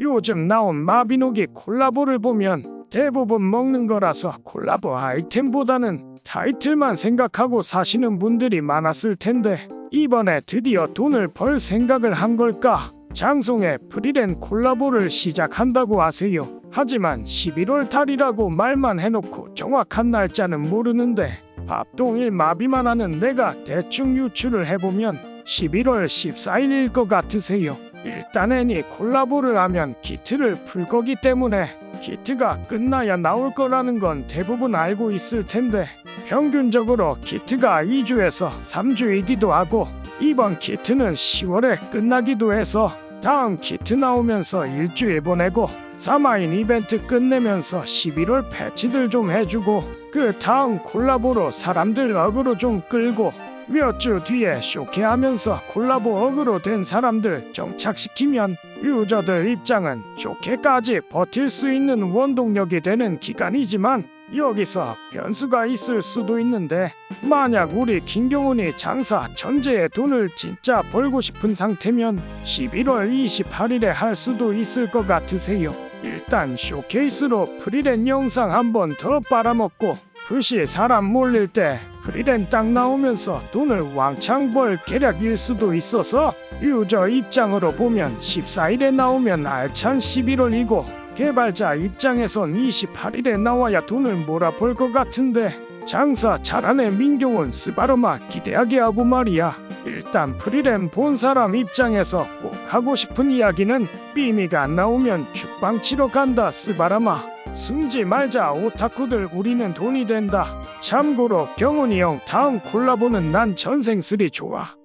요즘 나온 마비노기 콜라보를 보면 대부분 먹는 거라서 콜라보 아이템보다는 타이틀만 생각하고 사시는 분들이 많았을 텐데 이번에 드디어 돈을 벌 생각을 한 걸까? 장송에 프리랜 콜라보를 시작한다고 하세요. 하지만 11월 달이라고 말만 해놓고 정확한 날짜는 모르는데 밥동일 마비만 하는 내가 대충 유추를 해보면 11월 14일일 것 같으세요. 일단 애니 콜라보를 하면 기트를 풀 거기 때문에 기트가 끝나야 나올 거라는 건 대부분 알고 있을 텐데 평균적으로 기트가 2주에서 3주이기도 하고 이번 기트는 10월에 끝나기도 해서 다음 기트 나오면서 일주일 보내고 3화인 이벤트 끝내면서 11월 패치들 좀 해주고 그 다음 콜라보로 사람들 어그로 좀 끌고 몇 주 뒤에 쇼케하면서 콜라보 어그로 된 사람들 정착시키면 유저들 입장은 쇼케까지 버틸 수 있는 원동력이 되는 기간이지만 여기서 변수가 있을 수도 있는데 만약 우리 김경훈이 장사 전제에 돈을 진짜 벌고 싶은 상태면 11월 28일에 할 수도 있을 것 같으세요. 일단 쇼케이스로 프리랜 영상 한번 더 빨아먹고 불시 사람 몰릴 때 프리랜 딱 나오면서 돈을 왕창 벌 계략일 수도 있어서 유저 입장으로 보면 14일에 나오면 알찬 11월이고 개발자 입장에선 28일에 나와야 돈을 몰아볼 것 같은데 장사 잘하네 민경훈 스바르마 기대하게 하고 말이야. 일단 프리랜 본 사람 입장에서 꼭 하고 싶은 이야기는 삐미가 안 나오면 죽방 치러 간다 스바라마 숨지 말자 오타쿠들. 우리는 돈이 된다. 참고로 경훈이 형 다음 콜라보는 난 전생슬이 좋아